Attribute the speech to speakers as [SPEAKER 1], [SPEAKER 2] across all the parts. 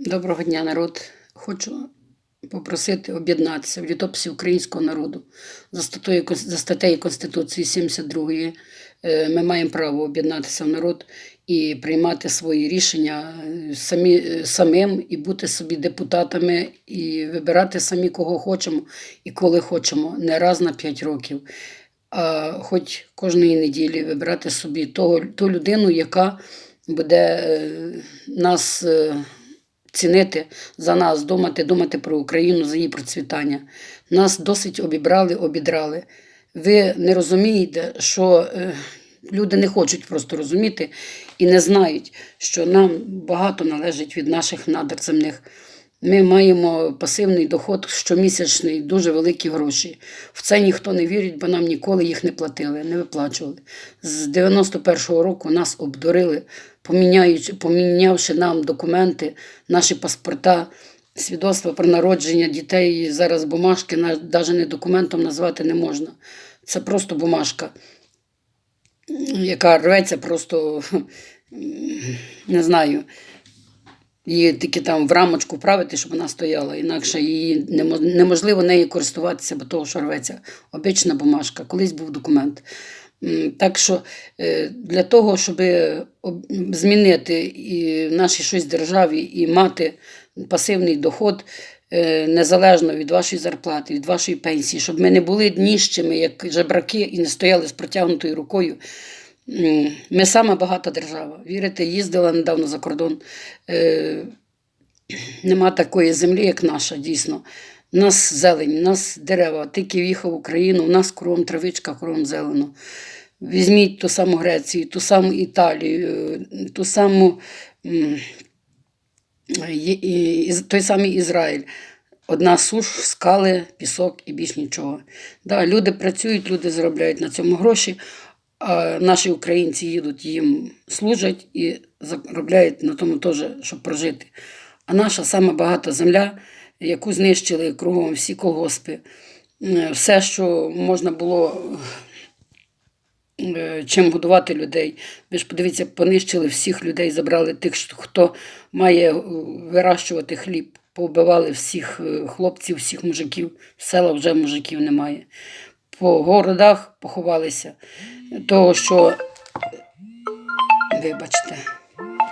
[SPEAKER 1] Доброго дня, народ. Хочу попросити об'єднатися в літописі українського народу за статтею, за статтею Конституції 72 е, Ми маємо право об'єднатися в народ і приймати свої рішення е, самі, е, самим і бути собі депутатами, і вибирати самі кого хочемо і коли хочемо, не раз на 5 років. А хоч кожної неділі вибирати собі того, ту людину, яка буде нас цінити за нас, думати, думати про Україну, за її процвітання. Нас досить обібрали, обідрали. Ви не розумієте, що е, люди не хочуть просто розуміти і не знають, що нам багато належить від наших надр земних. Ми маємо пасивний доход щомісячний, дуже великі гроші. В це ніхто не вірить, бо нам ніколи їх не платили, не виплачували. З 91-го року нас обдурили, поміняючи, помінявши нам документи, наші паспорта, свідоцтва про народження дітей. Зараз бумажки навіть не документом назвати не можна. Це просто бумажка, яка рветься просто, не знаю, її тільки там в рамочку вправити, щоб вона стояла. Інакше її немо- неможливо нею користуватися, бо того, що рветься. Обична бумажка, колись був документ. Так що е, для того, щоб змінити і в нашій щось державі і мати пасивний доход, е, незалежно від вашої зарплати, від вашої пенсії, щоб ми не були дніщими, як жебраки, і не стояли з протягнутою рукою. Ми сама багата держава. Вірите, їздила недавно за кордон. Е, Нема такої землі, як наша, дійсно. У нас зелень, у нас дерева. Тільки в'їхав в Україну, у нас кругом травичка, кругом зелено. Візьміть ту саму Грецію, ту саму Італію, е, ту саму той самий Ізраїль. Одна суш, скали, пісок і більш нічого. Да, люди працюють, люди заробляють на цьому гроші, наші українці їдуть, їм служать і заробляють на тому теж, щоб прожити. А наша сама багата земля, яку знищили кругом всі колгоспи, е, все, що можна було е, чим годувати людей. Ви ж подивіться, понищили всіх людей, забрали тих, хто має е, вирощувати хліб. Повбивали всіх хлопців, всіх мужиків. Села вже мужиків немає. По городах поховалися. Того, що, вибачте,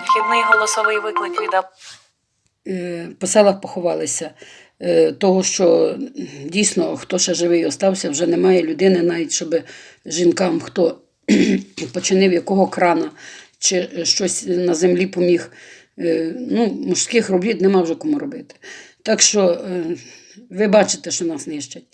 [SPEAKER 2] Вхідний голосовий виклик від
[SPEAKER 1] е, по селах поховалися. Е, Того, що дійсно, хто ще живий остався, вже немає людини, навіть щоб жінкам, хто починив якого крана чи щось на землі поміг. Е, Ну, мужських робіт нема вже кому робити. Так що ви бачите, що нас нищать.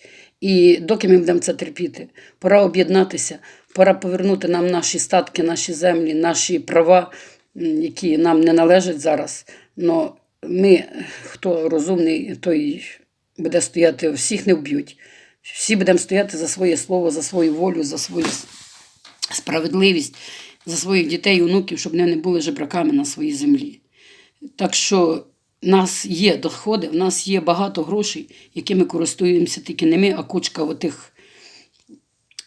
[SPEAKER 1] І доки ми будемо це терпіти, пора об'єднатися, пора повернути нам наші статки, наші землі, наші права, які нам не належать зараз. Но ми, хто розумний, той буде стояти, всіх не вб'ють. Всі будемо стояти за своє слово, за свою волю, за свою справедливість, за своїх дітей онуків, щоб вони не були жебраками на своїй землі. Так що нас є доходи, в нас є багато грошей, якими користуємося тільки не ми, а кучка отих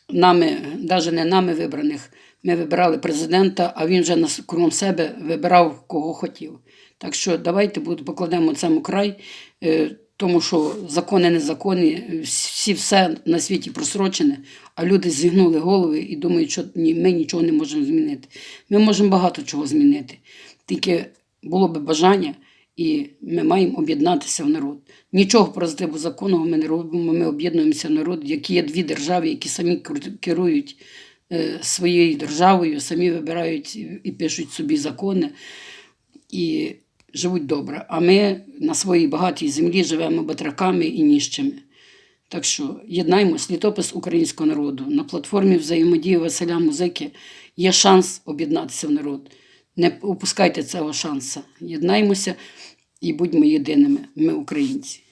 [SPEAKER 1] нами, навіть не нами вибраних. Ми вибирали президента, а він вже нас кругом себе вибирав кого хотів. Так що давайте покладемо цьому край, е, тому що закони незаконні, всі все на світі просрочене, а люди зігнули голови і думають, що ні, ми нічого не можемо змінити. Ми можемо багато чого змінити. Тільки було би бажання, і ми маємо об'єднатися в народ. Нічого противу законного ми не робимо. Ми об'єднуємося в народ, які є дві держави, які самі керують е, своєю державою, самі вибирають і- пишуть собі закони і живуть добре. А ми на своїй багатій землі живемо батраками і ніщими. Так що єднаймось, літопис українського народу. На платформі взаємодії Василя Музики є шанс об'єднатися в народ. Не упускайте цього шансу. Єднаймося і будьмо єдиними. Ми українці.